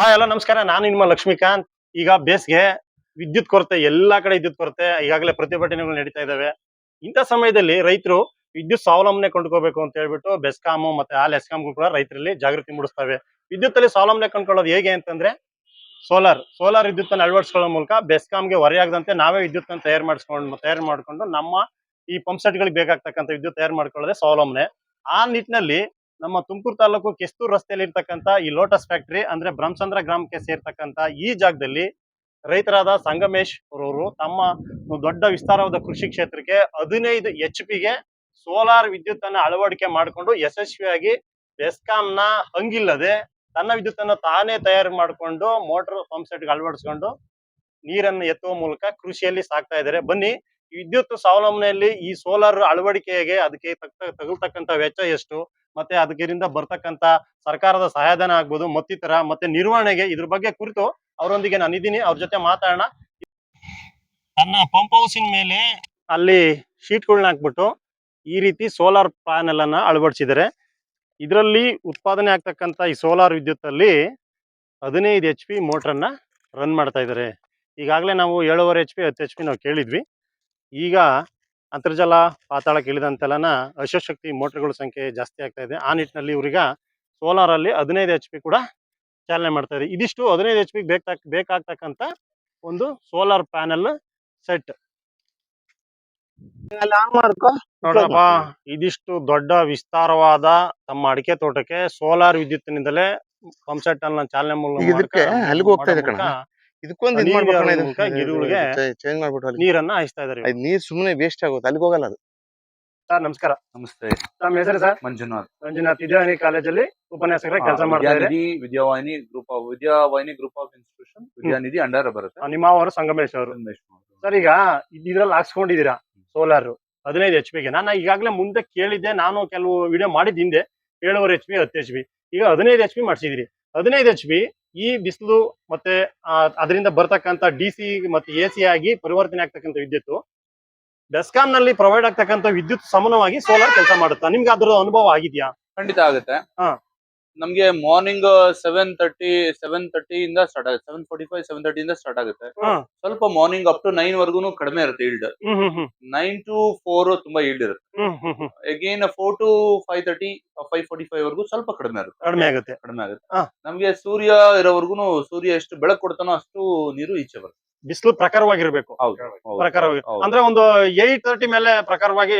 Hi ಎಲ್ಲ ನಮಸ್ಕಾರ. ನಾನು ನಿಮ್ಮ ಲಕ್ಷ್ಮೀಕಾಂತ್. ಈಗ ಬೇಸ್ಗೆ, ವಿದ್ಯುತ್ ಕೊರತೆ, ಎಲ್ಲಾ ಕಡೆ ವಿದ್ಯುತ್ ಕೊರತೆ, ಈಗಾಗಲೇ ಪ್ರತಿಭಟನೆಗಳು ನಡೀತಾ ಇದಾವೆ. ಇಂಥ ಸಮಯದಲ್ಲಿ ರೈತರು ವಿದ್ಯುತ್ ಸ್ವಾವಲಂಬನೆ ಕೊಂಡ್ಕೋಬೇಕು ಅಂತ ಹೇಳ್ಬಿಟ್ಟು ಬೆಸ್ಕಾಮು ಮತ್ತೆ ಆಲ್ ಎಸ್ಕಾಂಗಳು ಕೂಡ ರೈತರಲ್ಲಿ ಜಾಗೃತಿ ಮೂಡಿಸ್ತವೆ. ವಿದ್ಯುತ್ ಅಲ್ಲಿ ಸ್ವಾವಲಂಬನೆ ಕೊಂಡ್ಕೊಳ್ಳೋದು ಹೇಗೆ ಅಂತಂದ್ರೆ, ಸೋಲಾರ್ ಸೋಲಾರ್ ವಿದ್ಯುತ್ ಅನ್ನು ಅಳವಡಿಸ್ಕೊಳ್ಳೋ ಮೂಲಕ ಬೆಸ್ಕಾಂಗೆ ಹೊರೆಯಾಗದಂತೆ ನಾವೇ ವಿದ್ಯುತ್ ಅನ್ನು ತಯಾರು ಮಾಡಿಸ್ಕೊಂಡು, ತಯಾರು ಮಾಡ್ಕೊಂಡು ನಮ್ಮ ಈ ಪಂಪ್ ಸೆಟ್ ಗಳಿಗೆ ಬೇಕಾಗ್ತಕ್ಕಂಥ ವಿದ್ಯುತ್ ತಯಾರು ಮಾಡ್ಕೊಳ್ಳೋದೇ ಸ್ವಾವಲಂಬನೆ. ಆ ನಿಟ್ಟಿನಲ್ಲಿ ನಮ್ಮ ತುಮಕೂರು ತಾಲೂಕು ಕೆಸ್ತೂರು ರಸ್ತೆಯಲ್ಲಿ ಇರ್ತಕ್ಕಂಥ ಈ ಲೋಟಸ್ ಫ್ಯಾಕ್ಟರಿ ಅಂದ್ರೆ ಬ್ರಹ್ಮಚಂದ್ರ ಗ್ರಾಮಕ್ಕೆ ಸೇರ್ತಕ್ಕಂಥ ಈ ಜಾಗದಲ್ಲಿ ರೈತರಾದ ಸಂಗಮೇಶ್ ಅವರು ತಮ್ಮ ದೊಡ್ಡ ವಿಸ್ತಾರವಾದ ಕೃಷಿ ಕ್ಷೇತ್ರಕ್ಕೆ ಹದಿನೈದು ಎಚ್ ಪಿಗೆ ಸೋಲಾರ್ ವಿದ್ಯುತ್ ಅನ್ನ ಅಳವಡಿಕೆ ಮಾಡಿಕೊಂಡು ಯಶಸ್ವಿಯಾಗಿ ಬೆಸ್ಕಾಂನ ಹಂಗಿಲ್ಲದೆ ತನ್ನ ವಿದ್ಯುತ್ ಅನ್ನ ತಾನೇ ತಯಾರು ಮಾಡಿಕೊಂಡು ಮೋಟರ್ ಪಂಪ್ ಸೆಟ್ ಅಳವಡಿಸ್ಕೊಂಡು ನೀರನ್ನು ಎತ್ತುವ ಮೂಲಕ ಕೃಷಿಯಲ್ಲಿ ಸಾಕ್ತಾ ಇದ್ದಾರೆ. ಬನ್ನಿ ವಿದ್ಯುತ್ ಸ್ವಾವಲಂಬನೆಯಲ್ಲಿ ಈ ಸೋಲಾರ್ ಅಳವಡಿಕೆಗೆ ಅದಕ್ಕೆ ತಕ್ಕ ವೆಚ್ಚ ಎಷ್ಟು? ಮತ್ತೆ ಅದರಿಂದ ಬರ್ತಕ್ಕಂತ ಸರ್ಕಾರದ ಸಹಾಯಧನ ಆಗ್ಬೋದು, ಮತ್ತಿತರ, ಮತ್ತೆ ನಿರ್ವಹಣೆಗೆ ಇದ್ರ ಬಗ್ಗೆ ಕುರಿತು ಅವರೊಂದಿಗೆ ನಾನು ಇದ್ದೀನಿ. ಅವ್ರ ಜೊತೆ ಮಾತಾಡೋಣ. ತನ್ನ ಪಂಪ್ ಹೌಸಿನ ಮೇಲೆ ಅಲ್ಲಿ ಶೀಟ್ಗಳನ್ನ ಹಾಕ್ಬಿಟ್ಟು ಈ ರೀತಿ ಸೋಲಾರ್ ಪ್ಯಾನೆಲ್ ಅನ್ನ ಅಳವಡಿಸಿದ್ದಾರೆ. ಇದರಲ್ಲಿ ಉತ್ಪಾದನೆ ಆಗ್ತಕ್ಕಂಥ ಈ ಸೋಲಾರ್ ವಿದ್ಯುತ್ ಅಲ್ಲಿ ಹದಿನೈದು ಎಚ್ ಪಿ ಮೋಟ್ರನ್ನ ರನ್ ಮಾಡ್ತಾ ಇದ್ದಾರೆ. ಈಗಾಗಲೇ ನಾವು ಏಳುವರೆ ಎಚ್ ಪಿ ಹತ್ತು ಎಚ್ ಪಿ ನಾವು ಕೇಳಿದ್ವಿ. ಈಗ ಅಂತರ್ಜಲ ಪಾತಾಳಕ್ಕೆ ಇಳಿದಂತೆಲ್ಲನ ಅಶ್ವಶಕ್ತಿ ಮೋಟರ್ಗಳ ಸಂಖ್ಯೆ ಜಾಸ್ತಿ ಆಗ್ತಾ ಇದೆ. ಆ ನಿಟ್ಟಿನಲ್ಲಿ ಇವ್ರೀಗ ಸೋಲಾರ್ ಅಲ್ಲಿ ಹದಿನೈದು ಎಚ್ ಪಿ ಕೂಡ ಚಾಲನೆ ಮಾಡ್ತಾ ಇದೆ ಇದಿಷ್ಟು ಹದಿನೈದು ಎಚ್ ಪಿ ಬೇಕಾಗತಕ್ಕಂತ ಬೇಕಾಗ್ತಕ್ಕಂಥ ಒಂದು ಸೋಲಾರ್ ಪ್ಯಾನೆಲ್ ಸೆಟ್. ನೋಡಪ್ಪ ಇದಿಷ್ಟು ದೊಡ್ಡ ವಿಸ್ತಾರವಾದ ತಮ್ಮ ಅಡಿಕೆ ತೋಟಕ್ಕೆ ಸೋಲಾರ್ ವಿದ್ಯುತ್ತಿನಿಂದಲೇ ಪಂಪ್ ಸೆಟ್ ಅನ್ನ ಚಾಲನೆ ಮೂಲಕ ಇದಕ್ಕೊಂದು ಇದ್ ಮಾಡ್ಬೇಕು ಗಿಡಗಳಿಗೆ ಚೇಂಜ್ ಮಾಡ್ಬಿಟ್ಟು ಅಲ್ಲಿ ನೀರನ್ನ ಹಾಯಿಸ್ತಾ ಇದಾರೆ ಅದ್ ನೀರ್ ಸುಮ್ನೆ ವೇಸ್ಟ್ ಆಗುತ್ತೆ ಅಲ್ಲಿಗೆ ಹೋಗಲ್ಲ ಅದು. ಸರ್ ನಮಸ್ಕಾರ. ನಮಸ್ತೆ. ತಮ್ಮ ಹೆಸರು ಸರ್? ಮಂಜುನಾಥ್. ಮಂಜುನಾಥ್ ವಿದ್ಯಾವಾಹಿನಿ ಕಾಲೇಜಲ್ಲಿ ಉಪನ್ಯಾಸಕರ ಕೆಲಸ ಮಾಡ್ತಾ ಇದ್ದಾರೆ. Vidyanidhi Vidyavahini group of Vidyavahini group of institution Vidyanidhi under ಬರುತ್ತೆ ನಿಮ್ಮ ಅವರು ಸಂಗಮೇಶ್ ಅವರು. ಸಂದೇಶ್. ಸರ್ ಈಗ ಇದ್ರಲ್ಲಿ ಹಾಕ್ಸ್ಕೊಂಡಿದ್ದೀರಾ ಸೋಲಾರ್ ಹದಿನೈದು ಎಚ್ ಪಿಗೆ ನಾನು ಈಗಾಗಲೇ ಮುಂದೆ ಕೇಳಿದ್ದೆ ನಾನು ಕೆಲವು ವಿಡಿಯೋ ಮಾಡಿದ ಹಿಂದೆ. ಏಳುವರೆ ಎಚ್ ಪಿ ಹತ್ತು ಎಚ್ ಪಿ ಈಗ ಹದಿನೈದು ಎಚ್ ಪಿ ಮಾಡಿಸಿದಿರಿ. ಹದಿನೈದು ಎಚ್ ಪಿ ಈ ಬಿಸಿಲು ಮತ್ತೆ ಅದರಿಂದ ಬರ್ತಕ್ಕಂಥ ಡಿ ಸಿ ಮತ್ತೆ ಎ ಸಿ ಆಗಿ ಪರಿವರ್ತನೆ ಆಗ್ತಕ್ಕಂಥ ವಿದ್ಯುತ್ ಬೆಸ್ಕಾಂ ನಲ್ಲಿ ಪ್ರೊವೈಡ್ ಆಗ್ತಕ್ಕಂಥ ವಿದ್ಯುತ್ ಸಮಾನವಾಗಿ ಸೋಲಾರ್ ಕೆಲಸ ಮಾಡುತ್ತಾ? ನಿಮ್ಗೆ ಅದರ ಅನುಭವ ಆಗಿದ್ಯಾ? ಖಂಡಿತ ಆಗುತ್ತೆ. ಹಾ. ನಮ್ಗೆ morning seven thirty seven thirty ಇಂದ ಸ್ಟಾರ್ಟ್ ಆಗುತ್ತೆ. Seven forty five seven thirty ಇಂದ ಸ್ಟಾರ್ಟ್ ಆಗುತ್ತೆ. ಹಾ. ಸ್ವಲ್ಪ ಮಾರ್ನಿಂಗ್ ಅಪ್ ಟು ನೈನ್ ವರ್ಗು ಕಡಿಮೆ ಇರುತ್ತೆ yield hmm hmm hmm. Nine to four ತುಂಬಾ ಈಲ್ಡ್ ಇರುತ್ತೆ. Hmm hmm hmm. Again four to five thirty five forty five ವರ್ಗು ಸ್ವಲ್ಪ ಕಡಿಮೆ ಇರುತ್ತೆ. ಕಡಿಮೆ ಆಗುತ್ತೆ. ಕಡಿಮೆ ಆಗುತ್ತೆ. ಹಾ. ನಮ್ಗೆ ಸೂರ್ಯ ಇರೋವರೆಗೂ ಸೂರ್ಯ ಎಷ್ಟು ಬೆಳಕು ಕೊಡ್ತಾನೋ ಅಷ್ಟು ನೀರು ಈಚೆ ಬರುತ್ತೆ. ಬಿಸಿಲು ಪ್ರಕಾರವಾಗಿರ್ಬೇಕು. ಪ್ರಕಾರವಾಗಿ. ಅಂದ್ರೆ ಒಂದು ಏಟ್ ತರ್ಟಿ ಮೇಲೆ ಪ್ರಕಾರವಾಗಿ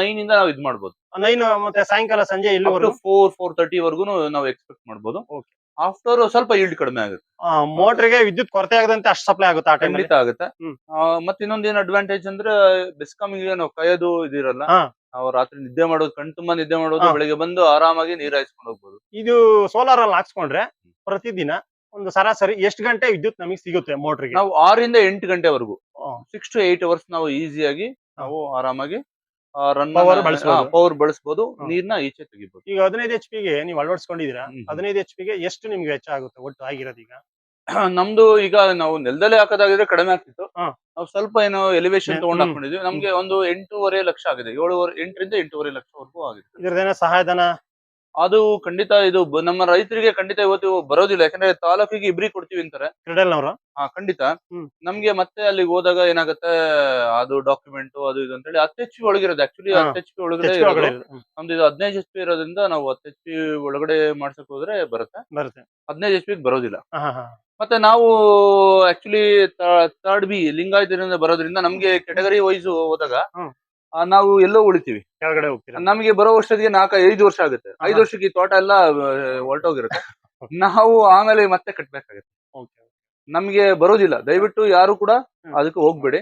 ನೈನ್ ಇಂದ ನಾವು ಇದ್ ಮಾಡ್ಬೋದು. ನೈನ್ ಮತ್ತೆ ಸಾಯಂಕಾಲ ಸಂಜೆ ಇಲ್ಲಿವರೆಗೂ. ಫೋರ್ ಫೋರ್ ತರ್ಟಿ ವರ್ಗು ನಾವು ಎಕ್ಸ್ಪೆಕ್ಟ್ ಮಾಡಬಹುದು Okay. ಆಫ್ಟರ್ ಸ್ವಲ್ಪ ಈಲ್ಡ್ ಕಡಿಮೆ ಆಗುತ್ತೆ. ಮೋಟರ್ಗೆ ವಿದ್ಯುತ್ ಕೊರತೆ ಆಗದಂತೆ ಅಷ್ಟು ಸಪ್ಲೈ ಆಗುತ್ತೆ ಆ ಟೈಮ್ ಖಂಡಿತ ಆಗುತ್ತೆ. ಮತ್ತೆ ಇನ್ನೊಂದ್ ಏನ್ ಅಡ್ವಾಂಟೇಜ್ ಅಂದ್ರೆ ಬೆಸ್ಕಾಮಿಗೆ ನಾವು ಕೈಯೋದು ಇದಿರಲ್ಲ. ನಾವು ರಾತ್ರಿ ನಿದ್ದೆ ಮಾಡೋದು ಕಣ್ ತುಂಬಾ ನಿದ್ದೆ ಮಾಡೋದು. ಬೆಳಿಗ್ಗೆ ಬಂದು ಆರಾಮಾಗಿ ನೀರ್ ಹಾಯಿಸ್ಕೊಂಡು ಹೋಗ್ಬೋದು. ಇದು ಸೋಲಾರ್ ಅಲ್ಲಿ ಹಾಕ್ಸ್ಕೊಂಡ್ರೆ ಪ್ರತಿದಿನ ಒಂದು ಸರಾಸರಿ ಎಷ್ಟು ಗಂಟೆ ವಿದ್ಯುತ್ ನಮಗೆ ಸಿಗುತ್ತೆ ಮೋಟರ್ಗೆ? ನಾವು ಆರಿಂದ ಎಂಟು ಗಂಟೆವರೆಗೂ. ಸಿಕ್ಸ್ ಟು ಏಟ್ ಅವರ್ಸ್ ನಾವು ಈಸಿಯಾಗಿ ನಾವು ಆರಾಮಾಗಿ ರನ್. ಪವರ್ ಬಳಸಬಹುದು. ನೀರ್ನ ಈಚೆ ತೆಗಿಬಹುದು ಈಗ ಹದಿನೈದು ಎಚ್ ಪಿಗೆ ನೀವು ಅಳವಡಿಸ್ಕೊಂಡಿದ್ದೀರಾ. ಹದಿನೈದು ಎಚ್ ಪಿಗೆ ಎಷ್ಟು ನಿಮ್ಗೆ ವೆಚ್ಚ ಆಗುತ್ತೆ ಒಟ್ಟು ಆಗಿರೋದು ಈಗ ನಮ್ದು ಈಗ ನಾವು ನೆಲದಲ್ಲೇ ಹಾಕೋದಾಗಿದ್ರೆ ಕಡಿಮೆ ಆಗ್ತಿತ್ತು. ನಾವು ಸ್ವಲ್ಪ ಏನೋ ಎಲಿವೇಶನ್. ತಗೊಂಡ್ ಹಾಕೊಂಡಿದ್ವಿ. ನಮ್ಗೆ ಒಂದು ಎಂಟೂವರೆ ಲಕ್ಷ ಆಗಿದೆ. ಏಳುವರೆ ಎಂಟರಿಂದ ಎಂಟೂವರೆ ಲಕ್ಷವರೆಗೂ ಆಗಿದೆ. ಇದ್ರದ್ದೇನೋ ಸಹಾಯಧನ ಅದು ಖಂಡಿತ ಇದು ಬ- ನಮ್ಮ ರೈತರಿಗೆ ಖಂಡಿತ ಇವತ್ತು ಬರೋದಿಲ್ಲ ಯಾಕಂದ್ರೆ ತಾಲೂಕಿಗೆ ಇಬ್ರಿಗೆ ಕೊಡ್ತೀವಿ ಅಂತಾರೆ ಕ್ರೀಡೆಲ್ನವರು ಹಾ ಖಂಡಿತ ಹ್ಮ್. ನಮ್ಗೆ ಮತ್ತೆ ಅಲ್ಲಿಗೆ ಹೋದಾಗ ಏನಾಗುತ್ತೆ ಅದು ಡಾಕ್ಯುಮೆಂಟ್ ಅದು ಇದು ಅಂತೇಳಿ ಹೇಳಿ ಎಚ್ ಪಿ ಒಳಗಿರೋದು ಆಕ್ಚುಲಿ ಹಾ. ಹತ್ತು ಎಚ್ ಪಿ ಒಳಗಡೆ ಇರೋದು. ನಮ್ದು ಇದು ಹದಿನೈದು ಎಚ್ ಪಿ ಇರೋದ್ರಿಂದ ನಾವು ಹತ್ತು ಎಚ್ ಪಿ ಒಳಗಡೆ ಮಾಡ್ಸಕ್ ಹೋದ್ರೆ ಬರುತ್ತೆ ಬರುತ್ತೆ ಹದಿನೈದು ಎಚ್ ಪಿ ಬರೋದಿಲ್ಲ ಹಾ, ಹಾ, ಹಾ. ಮತ್ತೆ ನಾವು ಆಕ್ಚುಲಿ ಥರ್ಡ್ ಬಿ ಲಿಂಗಾಯತರಿಂದ ಬರೋದ್ರಿಂದ ನಮ್ಗೆ ಕೆಟಗರಿ ವೈಸ್ ಹೋದಾಗ ಹ್ಮ್. ಆ, ನಾವು ಎಲ್ಲೋ ಉಳಿತೀವಿ. ಕೆಳಗಡೆ ಹೋಗ್ತೀರಾ? ನಮಗೆ ಬರೋ ವರ್ಷದಿಗೆ ನಾಲ್ಕು ಐದು ವರ್ಷ ಆಗುತ್ತೆ. ಐದು ವರ್ಷಕ್ಕೆ ಈ ತೋಟ ಎಲ್ಲ ಹೊರಟೋಗಿರುತ್ತೆ ನಾವು ಆಮೇಲೆ ಮತ್ತೆ ಕಟ್ಬೇಕಾಗುತ್ತೆ. ನಮ್ಗೆ ಬರೋದಿಲ್ಲ. ದಯವಿಟ್ಟು ಯಾರು ಕೂಡ ಅದಕ್ಕೆ ಹೋಗ್ಬೇಡಿ.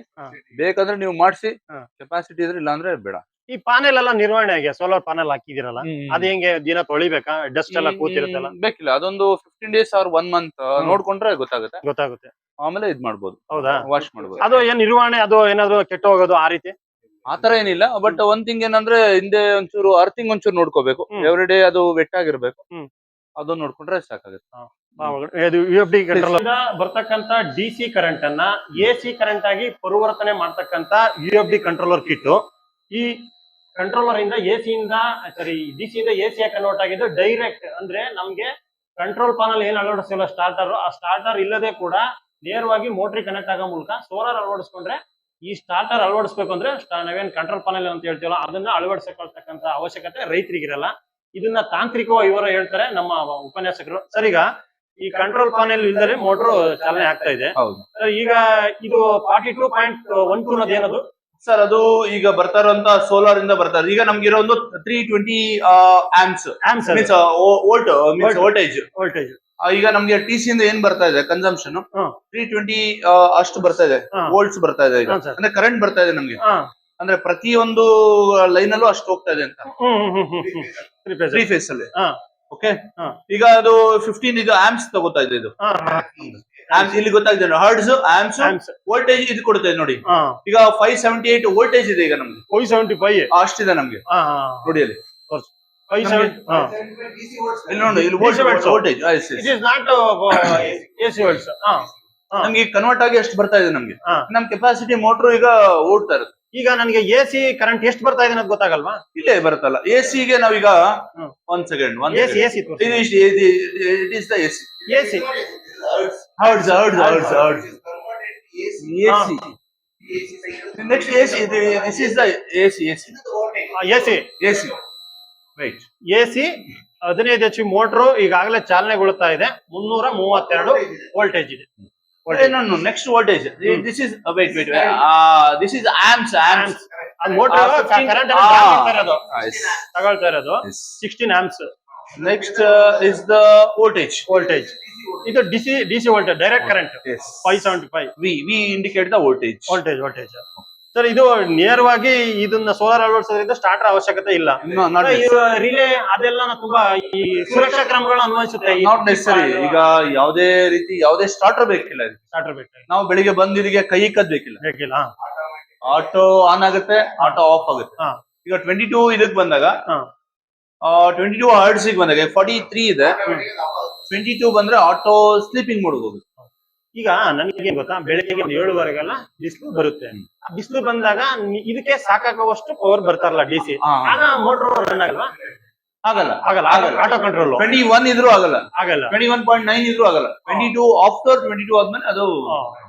ಬೇಕಂದ್ರೆ ನೀವು ಮಾಡಿಸಿ. ಕೆಪಾಸಿಟಿ ಇದ್ರೆ ಇಲ್ಲಾಂದ್ರೆ ಬೇಡ. ಈ ಪಾನೆಲ್ ಎಲ್ಲ ನಿರ್ವಹಣೆ ಹೇಗೆ? ಸೋಲಾರ್ ಪಾನೆಲ್ ಹಾಕಿದಿರಲ್ಲ ಅದ್ ಹೆಂಗೆ ದಿನ ತೊಳಿಬೇಕಾ? ಡಸ್ಟ್ ಎಲ್ಲ ಕೂತಿರುತ್ತಲ್ಲ? ಬೇಕಿಲ್ಲ. ಅದೊಂದು fifteen days or one month. ನೋಡ್ಕೊಂಡ್ರೆ ಗೊತ್ತಾಗುತ್ತೆ. ಗೊತ್ತಾಗುತ್ತೆ. ಆಮೇಲೆ ಇದ್ ಮಾಡ್ಬೋದು ಹೌದಾ? ವಾಶ್ ಮಾಡ್ಬೋದು. ಅದು ಏನ್ ನಿರ್ವಹಣೆ ಅದು ಏನಾದ್ರು ಕೆಟ್ಟ ಹೋಗೋದು ಆ ರೀತಿ? ಆತರ ಏನಿಲ್ಲ. ಬಟ್ ಒಂದ್ ತಿಂಗ್ ಏನಂದ್ರೆ ಹಿಂದೆ ಒಂಚೂರು ಅರ್ಥಿಂಗ್ ಒಂಚೂರು ನೋಡ್ಕೋಬೇಕು. ಹ್ಮ್. ಎವ್ರಿ ಡೇ ಅದು ವೆಟ್ ಆಗಿರ್ಬೇಕು ಹ್ಮ್. ಅದು ನೋಡ್ಕೊಂಡ್ರೆ ಸಾಕಾಗುತ್ತೆ. ಬರ್ತಕ್ಕಂತ ಡಿ ಸಿ ಕರೆಂಟ್ ಅನ್ನ ಎ ಸಿ ಕರೆಂಟ್ ಆಗಿ ಪರಿವರ್ತನೆ ಮಾಡ್ತಕ್ಕಂತ U F D controller kit ಈ ಕಂಟ್ರೋಲರ್ ಇಂದ ಎ ಸಿ ಇಂದ ಸಾರಿ ಡಿ ಸಿ ಇಂದ ಎ ಸಿ ಕನ್ವರ್ಟ್ ಆಗಿದ್ದು ಡೈರೆಕ್ಟ್ ಅಂದ್ರೆ ನಮ್ಗೆ ಕಂಟ್ರೋಲ್ ಪಾನಲ್ ಏನ್ ಅಳವಡಿಸಿಲ್ಲ ಸ್ಟಾರ್ಟರ್ ಆ ಸ್ಟಾರ್ಟರ್ ಇಲ್ಲದೆ ಕೂಡ ನೇರವಾಗಿ ಮೋಟ್ರಿ ಕನೆಕ್ಟ್ ಆಗೋ ಮೂಲಕ ಸೋಲಾರ್ ಅಳವಡಿಸ್ಕೊಂಡ್ರೆ ಈ ಸ್ಟಾರ್ಟರ್ ಅಳವಡಿಸ್ಬೇಕು ಅಂದ್ರೆ ನಾವೇನ್ ಕಂಟ್ರೋಲ್ ಪ್ಯಾನೆಲ್ ಅಂತ ಹೇಳ್ತೀವಲ್ಲ ಅದನ್ನ ಅಳವಡಿಸಿಕೊಳ್ತಕ್ಕಂತ ಅವಶ್ಯಕತೆ ರೈತರಿಗಿರಲ್ಲ. ಇದನ್ನ ತಾಂತ್ರಿಕವಾಗಿ ಇವರು ಹೇಳ್ತಾರೆ ನಮ್ಮ ಉಪನ್ಯಾಸಕರು. ಸರಿಗ ಈಗ ಈ ಕಂಟ್ರೋಲ್ ಪ್ಯಾನೆಲ್ ಇಲ್ದರೆ ಮೋಟರ್ ಚಾಲನೆ ಆಗ್ತಾ ಇದೆ. ಈಗ ಇದು forty two point one two ಅನ್ನೋದು ಏನದು ಸರ್ ಅದು ಈಗ ಬರ್ತಾ ಇರುವಂತ ಸೋಲಾರ್ ಇಂದ ಬರ್ತಾ ಇರೋದು. ಈಗ ನಮ್ಗೆ ಇರೋ ಒಂದು three twenty amps means volt means voltage voltage ಈಗ ನಮ್ಗೆ ಟಿ ಸಿ ಇಂದ ಏನ್ ಬರ್ತಾ ಇದೆ? ಕನ್ಸಂಪ್ಷನ್. ತ್ರೀ ಟ್ವೆಂಟಿ ಅಷ್ಟು ಬರ್ತಾ ಇದೆ. ವೋಲ್ಟ್ಸ್ ಬರ್ತಾ ಇದೆ ಈಗ. ಅಂದ್ರೆ ಕರೆಂಟ್ ಬರ್ತಾ ಇದೆ ನಮ್ಗೆ. ಅಂದ್ರೆ ಪ್ರತಿಯೊಂದು ಲೈನ್ ಅಲ್ಲೂ ಅಷ್ಟು ಹೋಗ್ತಾ ಇದೆ ಅಂತ. ತ್ರೀ ಫೇಸ್ ಅಲ್ಲಿ. ಓಕೆ. ಈಗ ಅದು ಫಿಫ್ಟೀನ್ ಇದು ಆಮ್ಸ್ ತಗೋತಾ ಇದೆ ಇದು. ಆಮ್ಸ್ ಇಲ್ಲಿ ಗೊತ್ತಾಗ್ತದೆ ಹರ್ಡ್ಸ್ ಆಮ್ಸ್ ವೋಲ್ಟೇಜ್ ಇದು ಕೊಡುತ್ತೆ ನೋಡಿ. ಈಗ ಫೈವ್ ಸೆವೆಂಟಿ ಏಟ್ ವೋಲ್ಟೇಜ್ ಇದೆ ಈಗ ನಮ್ಗೆ. ಫೈವ್ ಸೆವೆಂಟಿ ಫೈವ್ ಅಷ್ಟಿದೆ ನಮ್ಗೆ. ನೋಡಿ ಅಲ್ಲಿ. ಫೈವ್ ನಮ್ಗೆ- ಸೆವೆಂಟಿ ಇಲ್ಲಿ ನೋಡಿ ಇಲ್ಲಿ ವೋಲ್ಟೇಜ್ ನಾಟ್ ಎ ಸಿ. ನಮ್ಗೆ ಕನ್ವರ್ಟ್ ಆಗಿ ಎಷ್ಟು ಬರ್ತಾ ಇದೆ ನಮ್ಗೆ. ನಮ್ ಕೆಪಾಸಿಟಿ ಮೋಟರ್ ಈಗ ಓಡ್ತಾ ಇರುತ್ತೆ. ಈಗ ನನಗೆ ಎ ಸಿ ಕರೆಂಟ್ ಎಷ್ಟು ಬರ್ತಾ ಇದೆ ಅನ್ನೋದು ಗೊತ್ತಾಗಲ್ವಾ? ಇಲ್ಲೇ ಬರುತ್ತಲ್ಲ. ಎ ಗೆ ನಾವೀಗ. ಒಂದ್ ಸೆಕೆಂಡ್ ಒಂದ್ A C A C it is the A C A C hertz hertz hertz hertz A C. Next A C this is the A C A C A C A C right A C ಹದಿನೈದು H P motor ಈಗಾಗಲೇ ಚಾಲನೆಗೊಳ್ತಾ ಇದೆ. ಮುನ್ನೂರ ಮೂವತ್ತೆರಡು voltage ಇದೆ. Next voltage this is this is this wait amps amps motor this is amps amps. ಅದು motor 15 current. ತಗೊಳ್ತಾ ಇರೋದು. Sixteen amps next uh, is the voltage. Voltage ಇದು DC DC voltage direct current voltage. Five seventy five we we indicate the voltage. Voltage voltage sir ಇದು ನೇರವಾಗಿ ಇದನ್ನ solar ಅಳವಡಿಸೋದ್ರಿಂದ starter ಅವಶ್ಯಕತೆ ಇಲ್ಲ. Relay ಅದೆಲ್ಲ ತುಂಬಾ ಈ ಸುರಕ್ಷಾ ಕ್ರಮಗಳನ್ನ ಅನ್ವಯಿಸುತ್ತೆ. Not necessary. ಈಗ ಯಾವುದೇ ರೀತಿ ಯಾವುದೇ ಸ್ಟಾರ್ಟರ್ ಬೇಕಿಲ್ಲ. ಸ್ಟಾರ್ಟರ್ ಬೇಕಾಗಿ ನಾವು ಬೆಳಿಗ್ಗೆ ಬಂದು ಇದಕ್ಕೆ ಕೈ ಕದ್ ಬೇಕಿಲ್ಲ ಬೇಕಿಲ್ಲ ಆಟೋ ಆನ್ ಆಗುತ್ತೆ ಆಟೋ ಆಫ್ ಆಗುತ್ತೆ. ಈಗ ಟ್ವೆಂಟಿ ಟೂ ಇದಕ್ ಬಂದಾಗ. ಟ್ವೆಂಟಿ ಟೂ ಹರ್ಡ್ಸ್ ಬಂದಾಗ ಫಾರ್ಟಿ ತ್ರೀ ಇದೆ. ಟ್ವೆಂಟಿ ಟೂ ಬಂದ್ರೆ ಆಟೋ ಸ್ಲೀಪಿಂಗ್ ಮೋಡ್ ಹೋಗುತ್ತೆ. ಈಗ ನನಗೆ ಗೊತ್ತಾ? ಬೆಳಿಗ್ಗೆ ಒಂದು ಏಳುವರೆಗೆಲ್ಲ ಬಿಸಿಲು ಬರುತ್ತೆ. ಬಿಸಿಲು ಬಂದಾಗ ಇದಕ್ಕೆ ಸಾಕಾಗುವಷ್ಟು ಪವರ್ ಬರ್ತಾರಲ್ಲ ಡಿ ಸಿ ಮೋಟರ್ ರನ್ ಆಗಲ್ವಾ? ಆಗಲ್ಲ. ಆಗಲ್ಲ ಆಗಲ್ಲ. ಆಟೋ ಕಂಟ್ರೋಲ್ ಟ್ವೆಂಟಿ ಒನ್ ಇದ್ರೂ ಆಗಲ್ಲ. ಆಗಲ್ಲ. ಟ್ವೆಂಟಿ ಒನ್ ಪಾಯಿಂಟ್ ನೈನ್ ಇದ್ರೂ ಆಗಲ್ಲ. Twenty two after twenty two ಆದ್ಮೇಲೆ ಅದು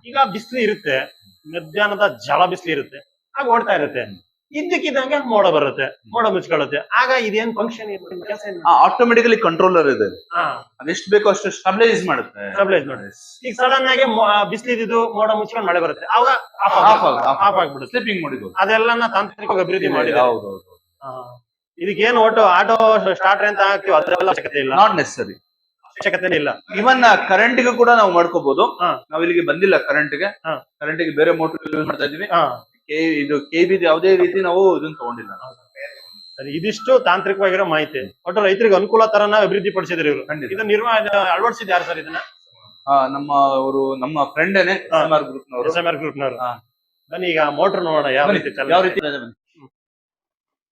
ಈಗ ಬಿಸಿಲು ಇರುತ್ತೆ. ಮಧ್ಯಾಹ್ನದ ಜಲ ಬಿಸಿಲು ಇರುತ್ತೆ. ಆಗ ಓಡ್ತಾ ಇರುತ್ತೆ. ಇದ್ದಕ್ಕಿದ್ದಂಗೆ ಮೋಡ ಬರುತ್ತೆ ಮೋಡ ಮುಚ್ಕೊಳ್ಳುತ್ತೆ. ಆಗ ಇದೇನ್ ಫಂಕ್ಷನ್ ಏನು ಆಟೋಮೆಟಿಕಲಿ ಕಂಟ್ರೋಲರ್ ಇದೆ. ಅದೆಷ್ಟು ಬೇಕು ಅಷ್ಟು ಸ್ಟಬ್ಲೈಸ್ ಮಾಡುತ್ತೆ. ಸ್ಟಬ್ಲೈಸ್ ಮಾಡಿ ಈಗ ಸಡನ್ ಆಗಿ ಬಿಸಿಲಿದ್ದು ಮೋಡ ಮುಚ್ಕೊಂಡು ಮಳೆ ಬರುತ್ತೆ. ಅವಾಗ ಆಫ್ ಆಫ್ ಆಗ್ಬಿಡುತ್ತೆ. ಸ್ಲೀಪಿಂಗ್ ಅದೆಲ್ಲ ತಾಂತ್ರಿಕವಾಗಿ ಅಭಿವೃದ್ಧಿ ಮಾಡಿದ್ದಾರೆ ಹೌದು ಹೌದು. ಇದಕ್ಕೇನು ಒಟ್ಟು ಆಟೋ ಸ್ಟಾರ್ಟರ್ ಅಂತ ಹಾಕ್ತಿವಿ ಅದರೆಲ್ಲ ಅವಶ್ಯಕತೆ ಇಲ್ಲ. ನಾಟ್ ನೆಸರಿ ಅವಶ್ಯಕತೆ ಇಲ್ಲ. ಇವನ್ ಕರೆಂಟ್ ಗೂ ಕೂಡ ನಾವು ಮಾಡ್ಕೋಬಹುದು ನಾವು ಇಲ್ಲಿಗೆ ಬಂದಿಲ್ಲ ಕರೆಂಟ್ಗೆ. ಕರೆಂಟ್ಗೆ ಬೇರೆ ಮೋಟರ್ ಯೂಸ್ ಮಾಡ್ತಾ ಇದೀವಿ ಹಾ. ಕೆ ಇದು ಕೆ ಬಿ ಯಾವುದೇ ರೀತಿ ನಾವು ಇದನ್ನ ತಗೊಂಡಿಲ್ಲ ಸರಿ ಇದಿಷ್ಟು ತಾಂತ್ರಿಕವಾಗಿರೋ ಮಾಹಿತಿ. ಒಟ್ಟು ರೈತರಿಗೆ ಅನುಕೂಲ ತರನ ಅಭಿವೃದ್ಧಿ ಪಡಿಸಿದ್ರು ಇವರು. ಖಂಡಿತ. ಇದನ್ನ ನಿರ್ವಹಣೆ ಅಳವಡಿಸಿದ್ ಯಾರು ಸರ್ ಇದನ್ನ? ಆ, ನಮ್ಮ ಅವರು ನಮ್ಮ ಫ್ರೆಂಡ್ ಹಾ. ಎಂ ಆರ್ ಗ್ರೂಪ್ ನವರು ಎಸ್ ಎಂ ಆರ್ ಗ್ರೂಪ್ನವರು. ಹಾ. ಬನ್ನಿ ಈಗ ಮೋಟರ್ ನೋಡೋಣ ಯಾವ ರೀತಿ ಯಾವ ರೀತಿ ಇದೆ ಬನ್ನಿ.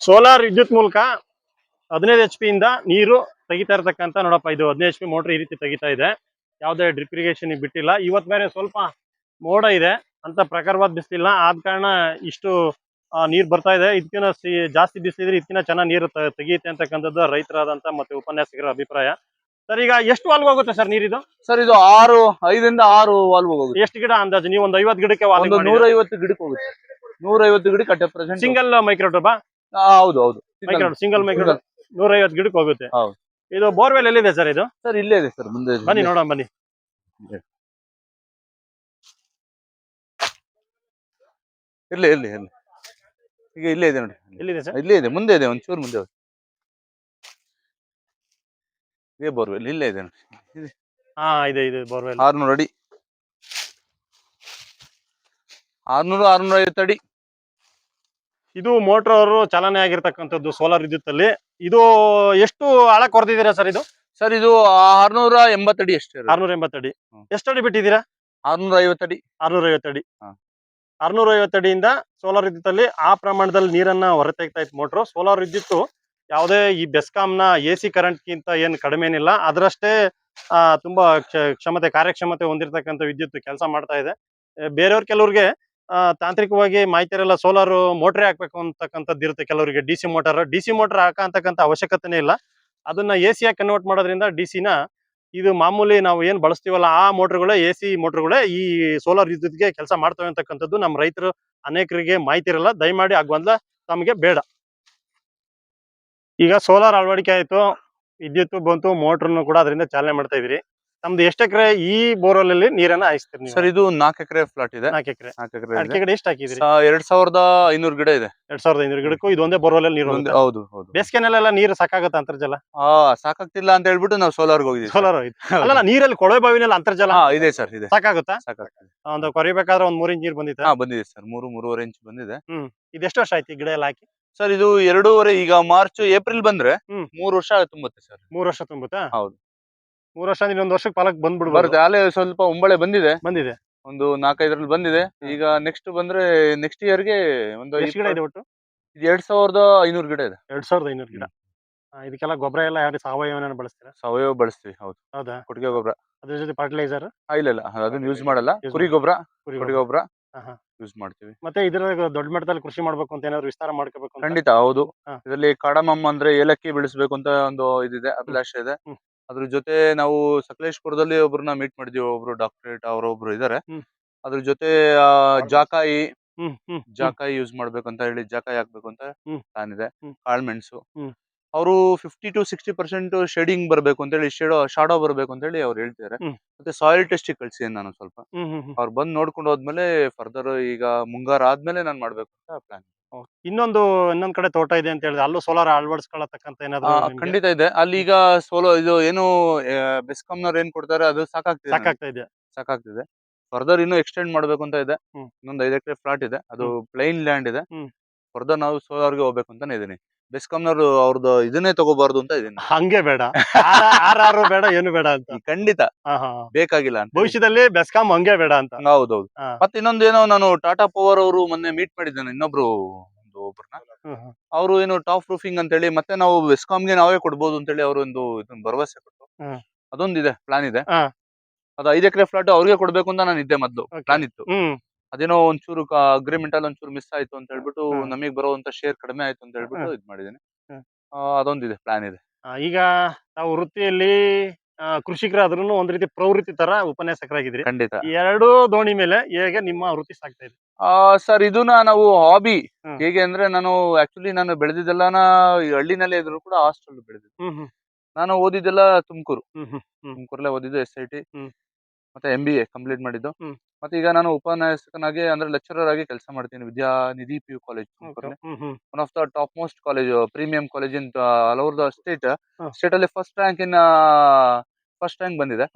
ಸೋಲಾರ್ ವಿದ್ಯುತ್ ಮೂಲಕ ಹದಿನೈದು ಎಚ್ ಪಿ ಇಂದ ನೀರು ತೆಗಿತಾ ಇರತಕ್ಕಂತ ನೋಡಪ್ಪ ಇದು ಹದಿನೈದು ಎಚ್ ಪಿ ಮೋಟರ್ ಈ ರೀತಿ ತೆಗಿತಾ ಇದೆ. ಯಾವುದೇ ಡ್ರಿಪ್ ಇರಿಗೇಷನ್ ಬಿಟ್ಟಿಲ್ಲ. ಇವತ್ ಬೇರೆ ಸ್ವಲ್ಪ ಮೋಡ ಇದೆ. ಅಂತ ಪ್ರಖರವಾದ ಬಿಸಿಲಿಲ್ಲ. ಆದ ಕಾರಣ ಇಷ್ಟು ನೀರು ಬರ್ತಾ ಇದೆ. ಇದಕ್ಕಿಂತ ಸಿ- ಜಾಸ್ತಿ ಬಿಸಿಲಿದ್ರೆ ಇದಕ್ಕಿಂತ ಚೆನ್ನಾಗಿ ನೀರು ತೆಗೀತೆ ತೆಗೆಯುತ್ತೆ ಅಂತಕ್ಕಂಥದ್ದು ರೈತರಾದಂತ ಮತ್ತೆ ಉಪನ್ಯಾಸಕರ ಅಭಿಪ್ರಾಯ. ಸರ್ ಈಗ ಎಷ್ಟು ವಾಲ್ವ್ ಹೋಗುತ್ತೆ ಸರ್ ನೀರಿದು? ಸರ್ ಇದು ಆರು ಐದರಿಂದ ಆರು ವಾಲ್ವ್ ಹೋಗುತ್ತೆ. ಎಷ್ಟು ಗಿಡ ಅಂದಾಜು? ನೀವು ಒಂದು ಐವತ್ತು ಗಿಡಕ್ಕೆ ಒಂದು ನೂರೈವತ್ತು ಗಿಡಕ್ಕೆ ಹೋಗುತ್ತೆ. ನೂರೈವತ್ತು ಗಿಡಕ್ಕೆ ಅಟ್ ಪ್ರೆಸೆಂಟ್ ಸಿಂಗಲ್ ಮೈಕ್ರೋಟೋಬಾ ಹೌದು ಹೌದು. ಮೈಕ್ರೋ ಸಿಂಗಲ್ ಮೈಕ್ರೋ ನೂರೈವತ್ತು ಗಿಡಕ್ಕೆ ಹೋಗುತ್ತೆ. ಹೌದು. ಇದು ಬೋರ್ವೆಲ್ ಎಲ್ಲಿದೆ ಸರ್ ಇದು? ಸರ್ ಇಲ್ಲೇ ಇದೆ ಸರ್ ಮುಂದೆ ಬನ್ನಿ ನೋಡೋಣ ಬನ್ನಿ. ಇರ್ಲಿ ಇರ್ಲಿ ಇರ್ಲಿ. ಈಗ ಇಲ್ಲೇ ಇದೆ ನೋಡಿ. ಎಲ್ಲಿದೆ ಸರ್? ಇಲ್ಲೇ ಇದೆ ಮುಂದೆ ಇದೆ ಒಂಚೂರು ಮುಂದೆ ಹೋಗಿ. ಇದೇ ಬೋರ್ವೆಲ್ ಇಲ್ಲೇ ಇದೆ ನೋಡಿ. ಹಾ ಇದೆ ಇದೆ ಬೋರ್ವೆಲ್. ಆರ್ನೂರು ಅಡಿ. ಆರ್ನೂರು ಆರ್ನೂರ ಐವತ್ತು ಅಡಿ. ಇದು ಮೋಟರ್ ಅವರು ಚಾಲನೆ ಆಗಿರ್ತಕ್ಕಂಥದ್ದು ಸೋಲಾರ್ ವಿದ್ಯುತ್ ಅಲ್ಲಿ. ಇದು ಎಷ್ಟು ಆಳ ಕೊರೆದಿದ್ದೀರಾ ಸರ್ ಇದು? ಸರ್ ಇದು ಆರ್ನೂರ ಎಂಬತ್ತಡಿ ಎಷ್ಟು ಅಷ್ಟೇ. ಆರ್ನೂರ ಎಂಬತ್ತಡಿ ಹ್ಮ್. ಎಷ್ಟು ಅಡಿ ಬಿಟ್ಟಿದ್ದೀರಾ? ಆರ್ನೂರ ಐವತ್ತು ಅಡಿ. ಆರ್ನೂರ ಐವತ್ತು ಅಡಿ. ಹಾ. ಆರ್ನೂರ ಅಡಿಯಿಂದ ಸೋಲಾರ್ ವಿದ್ಯುತ್ ಅಲ್ಲಿ ಆ ಪ್ರಮಾಣದಲ್ಲಿ ನೀರನ್ನ ಹೊರತೆಗ್ತಾ ಇತ್ತು ಮೋಟ್ರು. ಸೋಲಾರ್ ವಿದ್ಯುತ್ ಯಾವುದೇ ಈ ಬೆಸ್ಕಾಂನ ಎ ಸಿ ಕರೆಂಟ್ಗಿಂತ ಏನು ಕಡಿಮೆ ಏನಿಲ್ಲ ಅದರಷ್ಟೇ ತುಂಬಾ ಕ್ಷ- ಕ್ಷಮತೆ, ಕಾರ್ಯಕ್ಷಮತೆ ಹೊಂದಿರತಕ್ಕಂಥ ವಿದ್ಯುತ್ ಕೆಲಸ ಮಾಡ್ತಾ ಇದೆ. ಬೇರೆಯವ್ರು ಕೆಲವ್ರಿಗೆ ತಾಂತ್ರಿಕವಾಗಿ ಮಾಹಿತಿಯರೆಲ್ಲ ಸೋಲಾರು ಮೋಟ್ರೇ ಹಾಕ್ಬೇಕು ಅಂತಕ್ಕಂಥದ್ದು ಇರುತ್ತೆ ಕೆಲವರಿಗೆ. D C motor, D C motor ಹಾಕಂತಕ್ಕಂಥ ಅವಶ್ಯಕತೆನೇ ಇಲ್ಲ. ಅದನ್ನ ಎ ಸಿ ಕನ್ವರ್ಟ್ ಮಾಡೋದ್ರಿಂದ ಡಿ ಸಿನ ಇದು ಮಾಮೂಲಿ ನಾವು ಏನ್ ಬಳಸ್ತೀವಲ್ಲ ಆ ಮೋಟರ್ಗಳೇ, ಎ ಸಿ ಮೋಟರ್ಗಳೇ ಈ ಸೋಲಾರ್ ವಿದ್ಯುತ್ಗೆ ಕೆಲಸ ಮಾಡ್ತವೆ ಅಂತಕ್ಕಂಥದ್ದು ನಮ್ಮ ರೈತರು ಅನೇಕರಿಗೆ ಮಾಹಿತಿ ಇರಲ್ಲ. ದಯಮಾಡಿ ಆ ಗೊಂದಲ ತಮಗೆ ಬೇಡ. ಈಗ ಸೋಲಾರ್ ಅಳವಡಿಕೆ ಆಯ್ತು, ವಿದ್ಯುತ್ ಬಂತು, ಮೋಟ್ರನ್ನು ಕೂಡ ಅದರಿಂದ ಚಾಲನೆ ಮಾಡ್ತಾ ಇದ್ರಿ ನಮ್ದು ಎಷ್ಟು ಎಕರೆ ಈ ಬೋರ್ವೆಲ್ ಅಲ್ಲಿ ನೀರನ್ನ ಹಾಯಿಸ್ತೀರಿ ನೀವು? ಸರ್ ಇದು ನಾಲ್ಕು ಎಕರೆ ಫ್ಲಾಟ್ ಇದೆ. ನಾಲ್ಕು ಎಕರೆ. ನಾಲ್ಕು ಎಕರೆ ಅಡಿಕೆ ಗಿಡ ಎಷ್ಟು ಹಾಕಿದ್ರಿ? ಎರಡ್ ಸಾವಿರದ ಐನೂರು ಗಿಡ ಇದೆ. ಎರಡ್ ಸಾವಿರದ ಐನೂರು ಗಿಡಕ್ಕೂ ಇದು ಒಂದೇ ಬೋರ್ವೆಲ್ ಅಲ್ಲಿ ನೀರು. ಹೌದು ಹೌದು. ಬೇಸಿಗೆನಲ್ಲೆಲ್ಲ ನೀರು ಸಾಕಾಗತ್ತ ಅಂತರ್ಜಲ? ಆ ಸಾಕಾಗ್ತಿಲ್ಲ ಅಂತ ಹೇಳ್ಬಿಟ್ಟು ನಾವು ಸೋಲಾರ್ ಹೋಗಿದ್ವಿ ಸೋಲಾರ್ ಅಲ್ಲ ನೀರಲ್ಲಿ ಕೊಳವೆ ಬಾವಿನಲ್ಲಿ ಅಂತರ್ಜಲ? ಇದೆ ಸರ್ ಇದೆ. ಸಾಕಾಗುತ್ತಾ? ಸಾಕಾಗ್ತದೆ. ಒಂದು ಕೊರಿಬೇಕಾದ್ರೆ ಒಂದ್ ಮೂರ್ ಇಂಚ್ ನೀರು ಬಂದಿತ್ತು? ಹಾ ಬಂದಿದೆ ಸರ್ ಮೂರು ಮೂರುವರೆ ಇಂಚ್ ಬಂದಿದೆ. ಇದು ಎಷ್ಟು ವರ್ಷ ಆಯ್ತು ಈ ಗಿಡ ಎಲ್ಲ ಹಾಕಿ? ಸರ್ ಇದು ಎರಡೂವರೆ ಈಗ ಮಾರ್ಚ್ ಏಪ್ರಿಲ್ ಬಂದ್ರೆ. ಮೂರು ವರ್ಷ ತುಂಬುತ್ತೆ ಸರ್. ಮೂರು ವರ್ಷ ತುಂಬುತ್ತಾ? ಹೌದು. ಮೂರ್ ವರ್ಷ ಅಂದ್ರೆ ಇನ್ನೊಂದ್ ವರ್ಷಕ್ಕೆ ಪಾಲಕ್ ಬಂದ್ಬಿಡ್ಬಾರ್ದು ಬರುತ್ತೆ. ಅಲ್ಲೇ ಸ್ವಲ್ಪ ಒಂಬಳೆ ಬಂದಿದೆ. ಬಂದಿದೆ. ಒಂದು ನಾಲ್ಕೈದರಲ್ಲಿ ಬಂದಿದೆ. ಈಗ ನೆಕ್ಸ್ಟ್ ಬಂದ್ರೆ ನೆಕ್ಸ್ಟ್ ಇಯರ್ಗೆ ಒಂದು ಎಷ್ಟು ಗಿಡ ಇದೆ ಒಟ್ಟು? ಇದು ಎರಡ್ ಸಾವಿರದ ಐನೂರು ಗಿಡ ಇದೆ. ಎರಡ್ ಸಾವಿರದ ಐನೂರು ಗಿಡ. ಆ, ಇದಕ್ಕೆಲ್ಲ ಗೊಬ್ಬರ ಎಲ್ಲ ಯಾವ ಸಾವಯವ ಬಳಸ್ತೀರಾ? ಸಾವಯವ ಬಳಸ್ತೀವಿ ಹೌದು. ಹೌದಾ? ಕೊಟ್ಟಿಗೆ ಗೊಬ್ಬರ. ಅದ್ರ ಜೊತೆ ಫರ್ಟಿಲೈಸರ್ ಆ, ಇಲ್ಲ ಇಲ್ಲ. ಅದನ್ನ ಯೂಸ್ ಮಾಡಲ್ಲ. Use ಕುರಿ ಗೊಬ್ಬರ. ಕುರಿ ಗೊಬ್ಬರ. ಗೊಬ್ಬರ. ಹಾ, ಹಾ. ಯೂಸ್ ಮಾಡ್ತೀವಿ. ಮತ್ತೆ ಇದ್ರ ದೊಡ್ಡ ಮಟ್ಟದಲ್ಲಿ ಕೃಷಿ ಮಾಡ್ಬೇಕು ಅಂತ ಏನಾದ್ರು ವಿಸ್ತಾರ ಮಾಡ್ಕೋಬೇಕು ಅಂತ? ಖಂಡಿತ ಹೌದು. ಹಾ. ಇದರಲ್ಲಿ ಕಾಡಮಮ್ಮ ಅಂದ್ರೆ ಏಲಕ್ಕಿ ಬೆಳೆಸ್ಬೇಕು ಅಂತ ಒಂದು ಇದಿದೆ ಅಭಿಲಾಷೆ ಇದೆ. ಹ್ಮ್. ಅದ್ರ ಜೊತೆ ನಾವು ಸಕಲೇಶ್ಪುರದಲ್ಲಿ ಒಬ್ರನ್ನ ಮೀಟ್ ಮಾಡಿದೀವಿ ಒಬ್ರು ಡಾಕ್ಟರೇಟ್ ಅವರೊಬ್ರು ಇದಾರೆ. ಅದ್ರ ಜೊತೆ ಜಾಕಾಯಿ ಜಾಕಾಯಿ ಯೂಸ್ ಮಾಡ್ಬೇಕು ಅಂತ ಹೇಳಿ ಜಾಕಾಯಿ ಹಾಕ್ಬೇಕು ಅಂತ. ಪ್ಲಾನ್ ಇದೆ. ಕಾಳ್ಮೆಣಸು. ಅವರು fifty to sixty percent shading ಬರ್ಬೇಕು ಅಂತ ಹೇಳಿ ಶೇಡೋ ಶಾಡೋ ಬರ್ಬೇಕು ಅಂತ ಹೇಳಿ ಅವ್ರು ಹೇಳ್ತಿದ್ದಾರೆ ಮತ್ತೆ ಸಾಯಿಲ್ ಟೆಸ್ಟಿಗೆ ಕಳ್ಸಿದ್ದೀನಿ ನಾನು ಸ್ವಲ್ಪ ಅವ್ರು ಬಂದು ನೋಡ್ಕೊಂಡು ಹೋದ್ಮೇಲೆ ಫರ್ದರ್ ಈಗ ಮುಂಗಾರ ಆದ್ಮೇಲೆ ನಾನು ಮಾಡ್ಬೇಕು ಅಂತ ಪ್ಲಾನ್. ಇನ್ನೊಂದು ಇನ್ನೊಂದ್ ಕಡೆ ತೋಟ ಇದೆ ಅಂತ ಹೇಳಿದ್ರೆ ಅಲ್ಲೂ ಸೋಲಾರ್ ಅಳವಡಿಸ್ಕೊಳ್ಳತಕ್ಕಂತ ಏನಾದ್ರು ಆ, ನಿಮ್ಗೆ? ಖಂಡಿತ ಇದೆ. ಅಲ್ಲಿ ಈಗ ಸೋಲೋ ಇದು ಏನು ಬೆಸ್ಕಾಂನವ್ರು ಏನ್ ಕೊಡ್ತಾರೆ ಅದು ಸಾಕಾಗ್ತಿದೆ. ಸಾಕಾಗ್ತಾ ಇದೆ ಸಾಕಾಗ್ತಿದೆ. ಫರ್ದರ್ ಇನ್ನು ಎಕ್ಸ್ಟೆಂಡ್ ಮಾಡ್ಬೇಕು ಅಂತ ಇದೆ. ಹ್ಮ್. ಇನ್ನೊಂದು ಐದು ಎಕರೆ ಫ್ಲಾಟ್ ಇದೆ. ಅದು ಪ್ಲೈನ್ ಲ್ಯಾಂಡ್ ಇದೆ. ಹ್ಮ್. ಫರ್ದರ್ ನಾವು ಸೋಲಾರ್ಗೆ ಹೋಗ್ಬೇಕು ಅಂತಾನೆ ಇದೀನಿ ಬೆಸ್ಕಾಂನವ್ರು ಅವ್ರದ್ದು ಇದನ್ನೇ ತಗೋಬಾರ್ದು ಅಂತ ಇದೀನಿ. ಹಂಗೆ ಬೇಡ. ಆರ್ ಆರ್ ಬೇಡ ಏನು ಬೇಡ ಅಂತ. ಖಂಡಿತ. ಬೇಕಾಗಿಲ್ಲ ಅಂತ. ಭವಿಷ್ಯದಲ್ಲಿ ಬೆಸ್ಕಾಂ ಹಂಗೆ ಬೇಡ ಅಂತ. ಹೌದೌದು. ಮತ್ ಮತ್ತೆ ಇನ್ನೊಂದೇನೋ ನಾನು ಟಾಟಾ ಪವರ್ ಅವರು ಮೊನ್ನೆ ಮೀಟ್ ಮಾಡಿದ್ದೇನೆ ಇನ್ನೊಬ್ರು ಒಂದು ಒಬ್ರನ್ನ. ಅವರು ಏನು ಟಾಪ್ ಪ್ರೂಫಿಂಗ್ ಅಂತ ಹೇಳಿ ಮತ್ತೆ ನಾವು ಬೆಸ್ಕಾಂಗೆ ನಾವೇ ಕೊಡ್ಬೋದು ಅಂತ ಹೇಳಿ ಅವರು ಒಂದು ಇದನ್ನ ಭರವಸೆ ಕೊಟ್ಟು. ಅದೊಂದಿದೆ ಪ್ಲಾನ್ ಇದೆ. ಅದು ಐದು ಎಕರೆ ಫ್ಲಾಟ್ ಅವ್ರಿಗೆ ಕೊಡ್ಬೇಕು ಅಂತ ನಾನು ಇದ್ದೆ ಮೊದ್ಲು. ಪ್ಲಾನ್ ಇತ್ತು. ಅದೇನೋ ಒಂಚೂರು ಅಗ್ರಿಮೆಂಟ್ ಅಲ್ಲಿ ಒಂಚೂರು ಮಿಸ್ ಆಯ್ತು ಅಂತ ಹೇಳ್ಬಿಟ್ಟು ನಮಗ್ ಬರುವಂತ ಶೇರ್ ಕಡಿಮೆ ಆಯ್ತು ಅಂತ ಹೇಳ್ಬಿಟ್ಟು ಇದ್ ಮಾಡಿದ್ದೀನಿ. ಆ, ಅದೊಂದಿದೆ ಪ್ಲಾನ್ ಇದೆ. ಈಗ ನಾವು ವೃತ್ತಿಯಲ್ಲಿ ಕೃಷಿಕರಾದ್ರೂ ಒಂದ್ ರೀತಿ ಪ್ರವೃತ್ತಿ ತರ ಉಪನ್ಯಾಸಕರಾಗಿದ್ರಿ ಖಂಡಿತ. ಎರಡು ದೋಣಿ ಮೇಲೆ ಹೇಗೆ ನಿಮ್ಮ ವೃತ್ತಿ ಸಾಕ್ತಾ ಇದೆ? ಆ ಸರ್ ಇದನ್ನ ನಾವು ಹಾಬಿ. ಹೇಗೆ ಅಂದ್ರೆ ನಾನು ಆಕ್ಚುಲಿ ನಾನು ಬೆಳೆದಿದ್ದೆಲ್ಲಾನ ಹಳ್ಳಿನಲ್ಲೇ ಇದ್ರು ಕೂಡ ಹಾಸ್ಟೆಲ್ ಬೆಳೆದಿದ್ದು. ನಾನು ಓದಿದ್ದೆಲ್ಲ ತುಮಕೂರು. ತುಮಕೂರಲ್ಲೇ ಓದಿದ್ದು ಎಸ್ ಐ ಟಿ ಮತ್ತೆ ಎಂ ಬಿ ಎ ಕಂಪ್ಲೀಟ್ ಮಾಡಿದ್ದು. ಮತ್ತೆ ಈಗ ನಾನು ಉಪನ್ಯಾಸಕನಾಗಿ ಅಂದ್ರೆ ಲೆಕ್ಚರರ್ ಆಗಿ ಕೆಲಸ ಮಾಡ್ತೀನಿ Vidya Nidhi P U college one of the top most college premium college in all over the state state ಅಲ್ಲಿ first rank in first rank ಬಂದಿದೆ.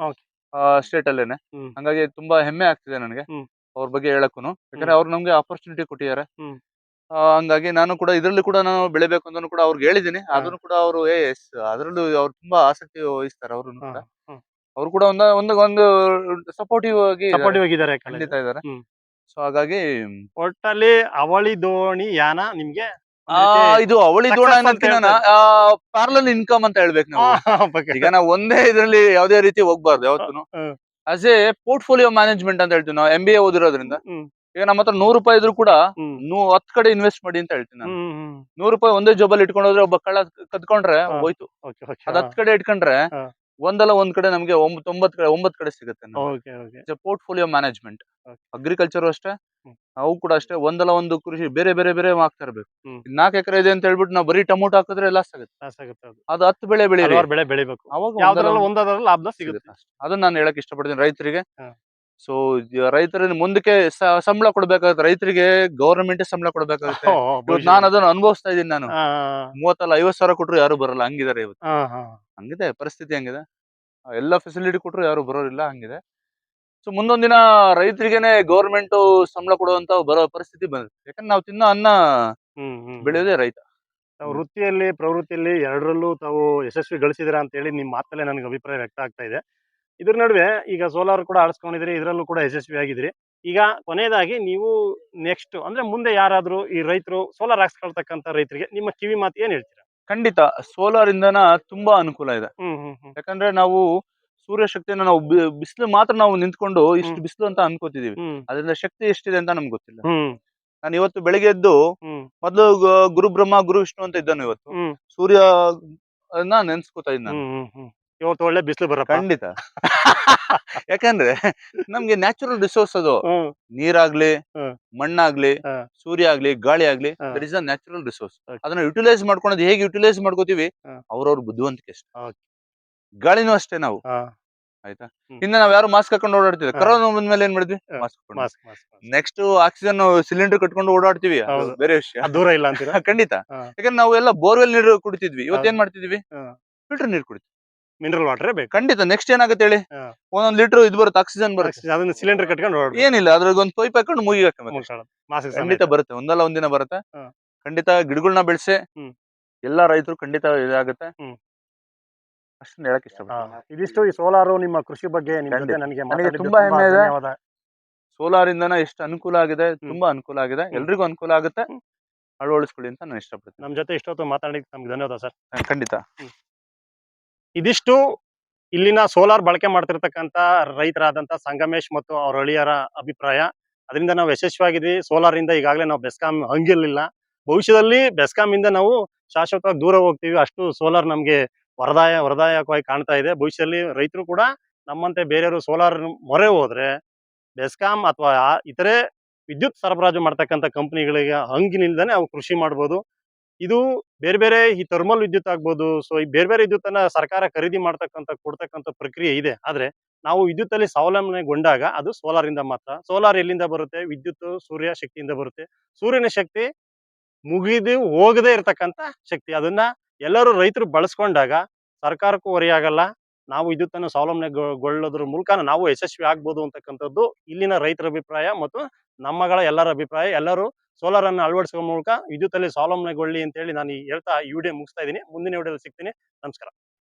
ಸ್ಟೇಟ್ ಅಲ್ಲೇನೆ. ಹಂಗಾಗಿ ತುಂಬಾ ಹೆಮ್ಮೆ ಆಗ್ತಿದೆ ನನಗೆ. ಅವ್ರ ಬಗ್ಗೆ ಹೇಳಕ್ಕೂ ಯಾಕಂದ್ರೆ ಅವ್ರು ನಮ್ಗೆ ಆಪರ್ಚುನಿಟಿ ಕೊಟ್ಟಿದ್ದಾರೆ. ಹಂಗಾಗಿ ನಾನು ಕೂಡ ಇದರಲ್ಲಿ ಕೂಡ ನಾನು ಬೆಳಿಬೇಕು ಅಂತ ಕೂಡ ಅವ್ರಿಗೆ ಹೇಳಿದೀನಿ ಅದನ್ನು ಕೂಡ ಅವರು ಏ ಎಸ್ ಅದ್ರಲ್ಲೂ ಅವ್ರು ತುಂಬಾ ಆಸಕ್ತಿ ವಹಿಸ್ತಾರೆ ಅವರು. ಅವ್ರು ಕೂಡ ಒಂದ ಒಂದು ಒಂದು ಸಪೋರ್ಟಿವ್ ಆಗಿ ಸಪೋರ್ಟಿವ್ ಆಗಿದ್ದಾರೆ ಖಂಡಿತ ಇದ್ದಾರೆ ಹ್ಮ್. ಸೊ ಹಾಗಾಗಿ ಒಟ್ಟಲ್ಲಿ ಅವಳಿ ದೋಣಿ ಯಾನ ನಿಮ್ಗೆ? ಆ, ಇದು ಅವಳಿ success ದೋಣ ಅಂತ ಅನ್ನೋದ್ಕಿಂತ ಪ್ಯಾರಲಲ್ ಇನ್ಕಮ್ ಅಂತ ಹೇಳ್ಬೇಕು ನಾವು. ಈಗ ನಾವು ಒಂದೇ ಇದ್ರಲ್ಲಿ ಯಾವ್ದೇ ರೀತಿ ಹೋಗ್ಬಾರ್ದು ಯಾವತ್ತೂ hmm. As a portfolio management ಅಂತ ಹೇಳ್ತೀವಿ ನಾವು ಎಂ ಬಿ ಎ ಓದಿರೋದ್ರಿಂದ. ಹ್ಮ್. ಈಗ ನಮ್ಮ ಹತ್ರ ನೂರು ರೂಪಾಯಿ ಇದ್ರು ಕೂಡ ಹ್ಮ್. ನೂ ಹತ್ ಕಡೆ ಇನ್ವೆಸ್ಟ್ ಮಾಡಿ ಅಂತ ಹೇಳ್ತೀನಿ ನಾನು. ಹ್ಮ್ ಹ್ಮ್ ನೂರು ರೂಪಾಯಿ ಒಂದೇ ಜೋಬಲ್ಲಿ ಇಟ್ಕೊಂಡೋದ್ರೆ ಒಬ್ಬ ಕಳ್ಳ ಕದ್ಕೊಂಡ್ರೆ ಹಾ. ಹೋಯ್ತು. ಅದ ಹತ್ ಕಡೆ ಇಟ್ಕೊಂಡ್ರೆ ಹಾ. ಒಂದಲ್ಲ ಒಂದ್ ಕಡೆ ನಮಗೆ ಒಂಬತ್ ಒಂಬತ್ ಕಡೆ ಒಂಬತ್ ಕಡೆ ಸಿಗುತ್ತೆ okay okay. Portfolio management agriculture ಅಷ್ಟೇ. ಅವು ಕೂಡ ಅಷ್ಟೇ ಒಂದಲ್ಲ ಒಂದು ಕೃಷಿ ಬೇರೆ ಬೇರೆ ಬೇರೆ ಆಗ್ತಾ ಇರಬೇಕು. ನಾಲ್ಕು ಎಕರೆ ಇದೆ ಅಂತ ಹೇಳ್ಬಿಟ್ಟು ನಾವು ಬರೀ ಟೊಮೊಟೊ ಹಾಕಿದ್ರೆ ಲಾಸ್ ಆಗುತ್ತೆ. ಲಾಸ್ ಆಗುತ್ತೆ ಅದು. ಹತ್ತು ಬೆಳೆ ಬೆಳಿ ಬೆಳೆ ಬೆಳಿಬೇಕು. ಅವಾಗ ಒಂದಲ್ಲ ಲಾಭ ಸಿಗುತ್ತೆ. ಅದನ್ನ ನಾನು ಹೇಳಕ್ ಇಷ್ಟಪಡ್ತೀನಿ ರೈತರಿಗೆ. ಸೊ ರೈತರ ಮುಂದಕ್ಕೆ ಸಂಬಳ ಕೊಡ್ಬೇಕಾಗುತ್ತೆ. ರೈತರಿಗೆ ಗವರ್ಮೆಂಟ್ ಸಂಬಳ ಕೊಡ್ಬೇಕಾಗುತ್ತೆ. ನಾನು ಅದನ್ನ ಅನುಭವಿಸ್ತಾ ಇದೀನಿ ನಾನು. ಮೂವತ್ತಲ್ಲ ಐವತ್ ಸಾವಿರ ಕೊಟ್ರು ಯಾರು ಬರಲ್ಲ. ಹಂಗಿದಾರೆ ಇವತ್ತು. ಹಂಗಿದೆ ಪರಿಸ್ಥಿತಿ ಹಂಗಿದೆ. ಎಲ್ಲ ಫೆಸಿಲಿಟಿ ಕೊಟ್ರು ಯಾರು ಬರೋರಿಲ್ಲ ಹಂಗಿದೆ. ಸೊ ಮುಂದೊಂದ್ ದಿನ ರೈತರಿಗೆನೆ ಗೌರ್ಮೆಂಟ್ ಸಂಬಳ ಕೊಡುವಂತ ಬರೋ ಪರಿಸ್ಥಿತಿ ಬಂದಿದೆ. ಯಾಕಂದ್ರೆ ನಾವು ತಿನ್ನೋ ಅನ್ನ. ಬೆಳೆಯೋದೇ ರೈತ. ವೃತ್ತಿಯಲ್ಲಿ ಪ್ರವೃತ್ತಿಯಲ್ಲಿ ಎರಡರಲ್ಲೂ ತಾವು ಯಶಸ್ವಿ ಗಳಿಸಿದಿರಾ ಅಂತ ಹೇಳಿ ನಿಮ್ಮ ಮಾತಲ್ಲೇ ನನಗೆ ಅಭಿಪ್ರಾಯ ವ್ಯಕ್ತ ಆಗ್ತಾ ಇದೆ. ಇದ್ರ ನಡುವೆ ಈಗ ಸೋಲಾರ್ ಕೂಡ ಅಳಿಸ್ಕೊಂಡಿದ್ರಿ ಇದರಲ್ಲೂ ಕೂಡ ಯಶಸ್ವಿ ಆಗಿದ್ರಿ. ಈಗ ಕೊನೆಯದಾಗಿ ನೀವು ನೆಕ್ಸ್ಟ್ ಅಂದ್ರೆ ಮುಂದೆ ಯಾರಾದ್ರೂ ಈ ರೈತರು ಸೋಲಾರ್ ಹಾಕ್ಸ್ಕೊಳ್ತಕ್ಕಂತ ರೈತರಿಗೆ ನಿಮ್ಮ ಕಿವಿ ಮಾತು ಏನ್ ಹೇಳ್ತೀರಾ? ಖಂಡಿತ ಸೋಲಾರ್ ಇಂದನ ತುಂಬಾ ಅನುಕೂಲ ಇದೆ. ಹ್ಮ್ ಹ್ಮ್ ಹ್ಮ್. ಯಾಕಂದ್ರೆ ನಾವು ಸೂರ್ಯ ಶಕ್ತಿಯನ್ನ ನಾವು ಬಿಸಿಲು ಮಾತ್ರ ನಾವು ನಿಂತ್ಕೊಂಡು ಇಷ್ಟು ಹ್ಮ್. ಬಿಸಿಲು ಅಂತ ಅನ್ಕೋತಿದೀವಿ. ಹ್ಮ್. ಅದರಿಂದ ಶಕ್ತಿ ಎಷ್ಟಿದೆ ಅಂತ ನಮ್ಗೆ ಗೊತ್ತಿಲ್ಲ. ಹ್ಮ್. ನಾನು ಇವತ್ತು ಬೆಳಿಗ್ಗೆ ಎದ್ದು ಹ್ಮ್. ಮೊದಲು ಗುರು ಬ್ರಹ್ಮ ಗುರು ವಿಷ್ಣು ಅಂತ ಇದ್ದಾನು ಇವತ್ತು. ಹ್ಮ್. ಸೂರ್ಯ ಅನ್ನ ನೆನ್ಸ್ಕೊತಾ ಇದ್ದ ನಾನು. ಹ್ಮ್ ಹ್ಮ್ ಹ್ಮ್. ಇವತ್ತು ಒಳ್ಳೆ ಬಿಸಿಲು ಬರಪ್ಪ. ಖಂಡಿತ. ಯಾಕಂದ್ರೆ ನಮ್ಗೆ ನ್ಯಾಚುರಲ್ ರಿಸೋರ್ಸ್ ಅದು. ನೀರಾಗ್ಲಿ ಮಣ್ಣಾಗ್ಲಿ. ಸೂರ್ಯ ಆಗ್ಲಿ ಗಾಳಿ ಆಗ್ಲಿ. That is a natural resource ಅದನ್ನ ಯುಟಿಲೈಸ್ ಮಾಡ್ಕೊಳೋದು ಹೇಗೆ ಯುಟಿಲೈಸ್ ಮಾಡ್ಕೋತೀವಿ. ಅವ್ರವ್ರ ಬುದ್ಧಿವಂತಿಕೆ ಗಾಳಿನೂ ಅಷ್ಟೇ ನಾವು. ಆಯ್ತಾ? ಇನ್ನ ನಾವ್ ಯಾರು ಮಾಸ್ಕ್ ಹಾಕೊಂಡು ಓಡಾಡ್ತೀವಿ. ಕರೋನಾ ಬಂದ್ಮೇಲೆ ಏನ್ ಮಾಡಿದ್ವಿ. ಮಾಸ್ಕ್ ನೆಕ್ಸ್ಟ್ ಆಕ್ಸಿಜನ್ ಸಿಲಿಂಡರ್ ಕಟ್ಕೊಂಡು ಓಡಾಡ್ತೀವಿ. ಬೇರೆ ವಿಷಯ. ದೂರ ಇಲ್ಲ ಅಂತೀರಾ? ಖಂಡಿತ. ಯಾಕಂದ್ರೆ ನಾವು ಎಲ್ಲ ಬೋರ್ವೆಲ್ ನೀರು ಕುಡಿತಿದ್ವಿ. ಇವತ್ತೇನ್ ಮಾಡ್ತಿದ್ವಿ? ಫಿಲ್ಟರ್ ನೀರು ಕುಡಿತೀವಿ. ಮಿನರಲ್ ವಾಟರ್ ಬೇಕು. ಖಂಡಿತ ನೆಕ್ಸ್ಟ್ ಏನಾಗುತ್ತೆ ಹೇಳಿ? ಒಂದೊಂದು ಒಂದೊಂದ್ ಲೀಟರ್ ಇದು ಬರುತ್ತೆ ಆಕ್ಸಿಜನ್ ಬರುತ್ತೆ. ಅದನ್ನ ಸಿಲಿಂಡರ್ ಕಟ್ಕೊಂಡು ಓಡಾಡ್ಬೇಕು. ಏನಿಲ್ಲ ಅದ್ರಾಗ ಒಂದು ಪೈಪ್ ಹಾಕೊಂಡು ಮುಗಿ ಹಾಕಬೇಕು. ಖಂಡಿತ ಬರುತ್ತೆ ಒಂದಲ್ಲ ಒಂದಿನ ಬರುತ್ತೆ. ಹಾ. ಖಂಡಿತ ಗಿಡಗಳನ್ನ ಬೆಳೆಸಿ ಹ್ಮ್. ಎಲ್ಲಾ ರೈತರು ಖಂಡಿತ ಇದಾಗುತ್ತೆ. ಹ್ಮ್. ಅಷ್ಟನ್ನ ಹೇಳಕ್ ಹಾ. ಇಷ್ಟಪಡ್ತೀನಿ ಇದಿಷ್ಟು ಈ ಸೋಲಾರು ನಿಮ್ಮ ಕೃಷಿ ಬಗ್ಗೆ ನಿಮ್ ಜೊತೆ ನನಗೆ ನನಗೆ ತುಂಬಾ ಹೆಮ್ಮೆ ಇದೆ. ಧನ್ಯವಾದ. ಸೋಲಾರ್ ಇಂದನ ಎಷ್ಟು ಅನುಕೂಲ ಆಗಿದೆ ತುಂಬಾ ಅನುಕೂಲ ಆಗಿದೆ. ಎಲ್ರಿಗೂ ಅನುಕೂಲ ಆಗುತ್ತೆ. ಅಳವಡಿಸ್ಕೊಳ್ಳಿ ಅಂತ ನಾನು ಇಷ್ಟಪಡ್ತೀನಿ. ನಮ್ಮ ಜೊತೆ ಇಷ್ಟೊತ್ತು ಮಾತಾಡಿದ್ದಕ್ಕೆ ನಮ್ಗೆ ಧನ್ಯವಾದ ಸರ್. ಖಂಡಿತ. ಇದಿಷ್ಟು ಇಲ್ಲಿನ ಸೋಲಾರ್ ಬಳಕೆ ಮಾಡ್ತಿರ್ತಕ್ಕಂತ ರೈತರಾದಂತ ಸಂಗಮೇಶ್ ಮತ್ತು ಅವ್ರ ಅಳಿಯರ ಅಭಿಪ್ರಾಯ. ಅದರಿಂದ ನಾವು ಯಶಸ್ವಿಯಾಗಿದ್ವಿ. ಸೋಲಾರ್ ಇಂದ ಈಗಾಗಲೇ ನಾವು ಬೆಸ್ಕಾಂ ಹಂಗಿರ್ಲಿಲ್ಲ. ಭವಿಷ್ಯದಲ್ಲಿ ಬೆಸ್ಕಾಂ ಇಂದ ನಾವು ಶಾಶ್ವತವಾಗಿ ದೂರ ಹೋಗ್ತೀವಿ. ಅಷ್ಟು ಸೋಲಾರ್ ನಮಗೆ ವರದಾಯ, ವರದಾಯಕವಾಗಿ ಕಾಣ್ತಾ ಇದೆ. ಭವಿಷ್ಯದಲ್ಲಿ ರೈತರು ಕೂಡ ನಮ್ಮಂತೆ ಬೇರೆಯವರು ಸೋಲಾರ್ ಮೊರೆ ಹೋದ್ರೆ ಬೆಸ್ಕಾಂ ಅಥವಾ ಇತರೆ ವಿದ್ಯುತ್ ಸರಬರಾಜು ಮಾಡ್ತಕ್ಕಂಥ ಕಂಪನಿಗಳಿಗೆ ಹಂಗಿನಿಂದನೇ ಅವು ಕೃಷಿ ಮಾಡ್ಬೋದು. ಇದು ಬೇರೆ ಬೇರೆ ಈ ಥರ್ಮಲ್ ವಿದ್ಯುತ್ ಆಗ್ಬೋದು ಸೊ ಈ ಬೇರೆ ಬೇರೆ ವಿದ್ಯುತ್ತನ್ನ ಸರ್ಕಾರ ಖರೀದಿ ಮಾಡ್ತಕ್ಕಂಥ ಕೊಡ್ತಕ್ಕಂತ ಪ್ರಕ್ರಿಯೆ ಇದೆ. ಆದ್ರೆ ನಾವು ವಿದ್ಯುತ್ ಅಲ್ಲಿ ಸ್ವಾವಲಂಬನೆಗೊಂಡಾಗ ಅದು ಸೋಲಾರ್ ಇಂದ ಮಾತ್ರ. ಸೋಲಾರ್ ಎಲ್ಲಿಂದ ಬರುತ್ತೆ? ವಿದ್ಯುತ್ ಸೂರ್ಯ ಶಕ್ತಿಯಿಂದ ಬರುತ್ತೆ. ಸೂರ್ಯನ ಶಕ್ತಿ ಮುಗಿದು ಹೋಗದೇ ಇರತಕ್ಕಂತ ಶಕ್ತಿ. ಅದನ್ನ ಎಲ್ಲರೂ ರೈತರು ಬಳಸ್ಕೊಂಡಾಗ ಸರ್ಕಾರಕ್ಕೂ ಹೊರೆಯಾಗಲ್ಲ. ನಾವು ವಿದ್ಯುತ್ತನ್ನು ಸ್ವಾವಲಂಬನೆಗೊಳ್ಳೋದ್ರ ಮೂಲಕ ನಾವು ಯಶಸ್ವಿ ಆಗ್ಬೋದು ಅಂತಕ್ಕಂಥದ್ದು ಇಲ್ಲಿನ ರೈತರ ಅಭಿಪ್ರಾಯ ಮತ್ತು ನಮ್ಮಗಳ ಎಲ್ಲರ ಅಭಿಪ್ರಾಯ. ಎಲ್ಲರೂ ಸೋಲಾರ್ ಅನ್ನು ಅಳವಡಿಸುವ ಮೂಲಕ ವಿದ್ಯುತ್ತಲ್ಲಿ ಸ್ವಾವಲಂಬನೆಗೊಳ್ಳಿ ಅಂತ ಹೇಳಿ ನಾನು ಹೇಳ್ತಾ ಈ ವಿಡಿಯೋ ಮುಗಿಸ್ತಾ ಇದ್ದೀನಿ. ಮುಂದಿನ ವಿಡಿಯೋದಲ್ಲಿ ಸಿಗ್ತೀನಿ. ನಮಸ್ಕಾರ.